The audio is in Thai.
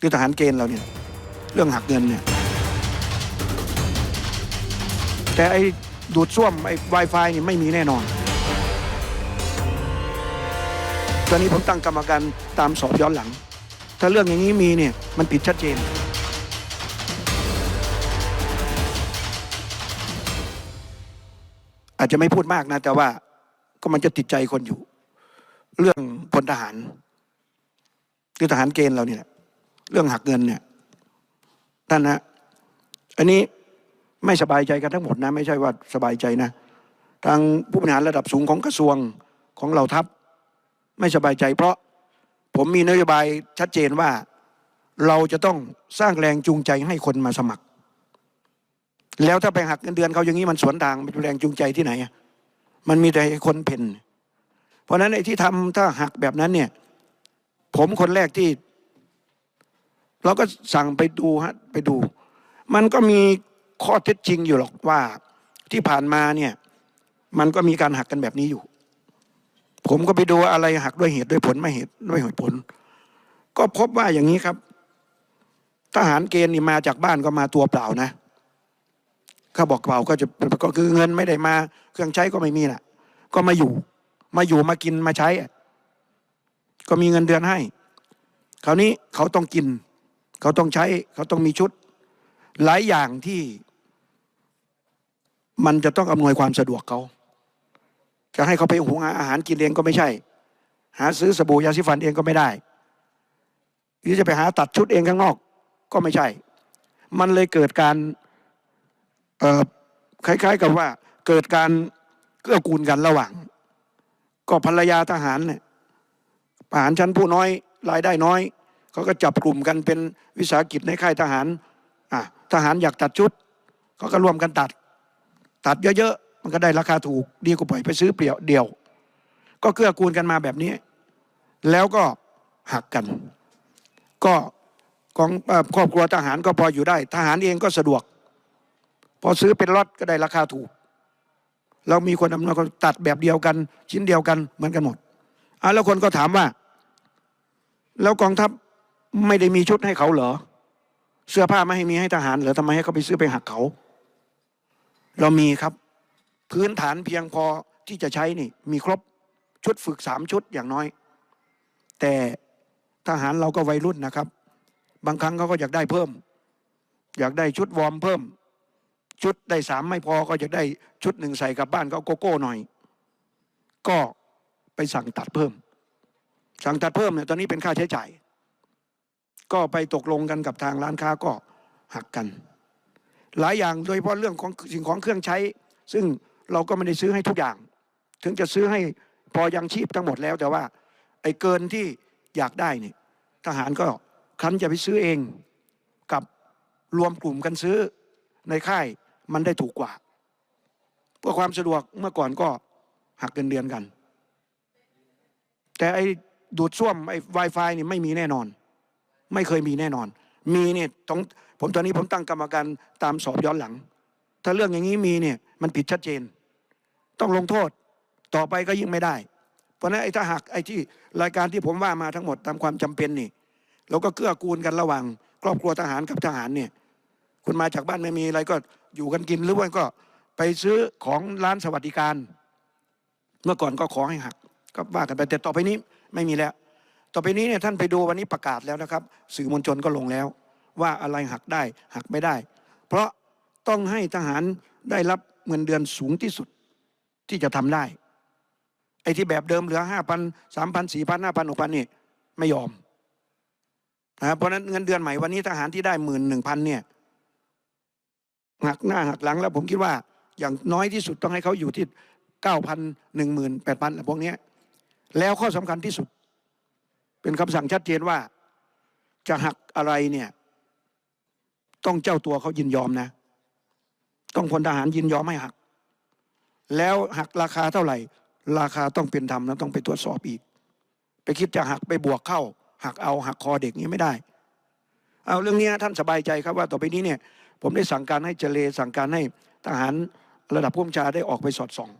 คือทหารเกณฑ์เราเนี่ยเรื่องหักเงินเนี่ยแต่ไอ้ดูดซ่วมไอ้ Wi-Fi นี่ไม่มีแน่นอน ตอนนี้ผมตั้งกรรมการตามสอบย้อนหลัง ถ้าเรื่องอย่างนี้มีเนี่ยมันผิดชัดเจน อาจจะไม่พูดมากนะ แต่ว่าก็มันจะติดใจคนอยู่ เรื่องพลทหารคือทหารเกณฑ์เราเนี่ย เรื่องหักเงินเนี่ยท่านนะอันนี้ไม่สบายใจกันทั้งหมดนะ ไม่ใช่ว่าสบายใจนะ ทางผู้บริหารระดับสูงของกระทรวงของเราทัพ ไม่สบายใจ เพราะผมมีนโยบายชัดเจนว่า เราจะต้องสร้างแรงจูงใจให้คนมาสมัคร แล้วถ้าไปหักเงินเดือนเขาอย่างนี้มันสวนทางมันเป็นแรงจูงใจที่ไหน มันมีแต่คนเพ่นเพราะนั้นไอ้ที่ทำถ้าหักแบบนั้นเนี่ย ผมคนแรกที่ เราก็สั่งไปดูฮะไปดู มันก็มีข้อเท็จจริงอยู่หรอกว่าที่ผ่านมาเนี่ยมันก็มีการหักกันแบบนี้อยู่ ผมก็ไปดูอะไรหักด้วยเหตุด้วยผลไม่เหตุด้วยเหตุผล ก็พบว่าอย่างนี้ครับ ทหารเกณฑ์นี่มาจากบ้านก็มาตัวเปล่านะเขาบอกเปล่าก็จะก็คือเงินไม่ได้มา เครื่องใช้ก็ไม่มีน่ะ ก็มาอยู่ มาอยู่มากินมาใช้ ก็มีเงินเดือนให้ คราวนี้เขาต้องกิน เขาต้องใช้เขาต้องมีชุด หลายอย่างที่มันจะต้องอำนวยความสะดวกเขาจะให้เขาไปหุงอาหารกินเองก็ไม่ใช่ หาซื้อสบู่ยาสีฟันเองก็ไม่ได้ หรือจะไปหาตัดชุดเองข้างนอกก็ไม่ใช่ มันเลยเกิดการคล้าย ๆ กับว่าเกิดการเกื้อกูลกันระหว่าง ก็ภรรยาทหารเนี่ยทหารชั้นผู้น้อยรายได้น้อย เขาก็จับกลุ่มกันเป็นวิสาหกิจในค่ายทหารอะทหารอยากตัดชุดเขาก็รวมกันตัด ตัดเยอะๆ มันก็ได้ราคาถูกดีกว่าปล่อยไปซื้อเปลี่ยวเดียว ก็เกื้อกูลกันมาแบบนี้ แล้วก็หักกัน ก็ของครอบครัวทหารก็พออยู่ได้ ทหารเองก็สะดวก พอซื้อเป็นล็อตก็ได้ราคาถูก เรามีคนอำนวยความตัดแบบเดียวกัน ชิ้นเดียวกันเหมือนกันหมดอะแล้วคนก็ถามว่า แล้วกองทัพ ไม่ได้มีชุดให้เขาเหรอ เสื้อผ้าไม่ให้มีให้ทหารเหรอทำไมให้เขาไปซื้อไปหักเขา เรามีครับ พื้นฐานเพียงพอที่จะใช้นี่ มีครบชุดฝึกสามชุดอย่างน้อย แต่ทหารเราก็วัยรุ่นนะครับ บางครั้งเขาก็อยากได้เพิ่ม อยากได้ชุดวอร์มเพิ่ม ชุดได้สามไม่พอก็อยากได้ชุดหนึ่งใส่กลับบ้านก็เอาโกโก้หน่อย ก็ไปสั่งตัดเพิ่ม สั่งตัดเพิ่มเนี่ยตอนนี้เป็นค่าใช้จ่าย ก็ไปตกลงกันกับทางร้านค้าก็หักกัน หลายอย่างโดยเฉพาะเรื่องของสิ่งของเครื่องใช้ ซึ่งเราก็ไม่ได้ซื้อให้ทุกอย่าง ถึงจะซื้อให้พอยังชีพทั้งหมดแล้ว แต่ว่าไอ้เกินที่อยากได้เนี่ยทหารก็คันจะไปซื้อเองกับรวมกลุ่มกันซื้อในค่ายมันได้ถูกกว่าเพื่อความสะดวกเมื่อก่อนก็หักเงินเดือนกัน แต่ไอ้ดูดซ่วมไอ้ Wi-Fi นี่ไม่มีแน่นอน ไม่เคยมีแน่นอน มีเนี่ยต้องผมตอนนี้ผมตั้งกรรมการตามสอบย้อนหลัง ถ้าเรื่องอย่างนี้มีเนี่ยมันผิดชัดเจน ต้องลงโทษต่อไปก็ยิ่งไม่ได้ เพราะนั้นไอ้ถ้าหากไอ้ที่รายการที่ผมว่ามาทั้งหมดตามความจำเป็นนี่เราก็เกื้อกูลกันระหว่าง ครอบครัวทหารกับทหารเนี่ยคุณมาจากบ้านไม่มีอะไรก็อยู่กันกินหรือว่าก็ไปซื้อของร้านสวัสดิการ เมื่อก่อนก็ขอให้หัก ก็ว่ากันไปแต่ต่อไปนี้ไม่มีแล้ว ต่อไปนี้เนี่ยท่านไปดูวันนี้ประกาศแล้วนะครับ สื่อมวลชนก็ลงแล้ว ว่าอะไรหักได้หักไม่ได้ เพราะต้องให้ทหารได้รับเงินเดือนสูงที่สุดที่จะทำได้ ไอ้ที่แบบเดิมเหลือห้าพันสามพันสี่พันห้าพันหกพันนี่ไม่ยอมนะเพราะนั้นเงินเดือนใหม่วันนี้ทหารที่ได้หมื่นหนึ่งพันเนี่ยหักหน้าหักหลังแล้วผมคิดว่าอย่างน้อยที่สุดต้องให้เขาอยู่ที่เก้าพันหนึ่งหมื่นแปดพันพวกนี้แล้วข้อสำคัญที่สุด เป็นคำสั่งชัดเจนว่าจะหักอะไรเนี่ย ต้องเจ้าตัวเขายินยอมนะ ต้องพลทหารยินยอมให้หัก แล้วหักราคาเท่าไหร่ ราคาต้องเป็นธรรมนะต้องไปตรวจสอบอีก ไปคิดจะหักไปบวกเข้า หักเอาหักคอเด็กนี้ไม่ได้ เอาเรื่องนี้ท่านสบายใจครับว่าต่อไปนี้เนี่ย ผมได้สั่งการให้เจเลสั่งการให้ทหารระดับผู้บัญชาได้ออกไปสอดส่อง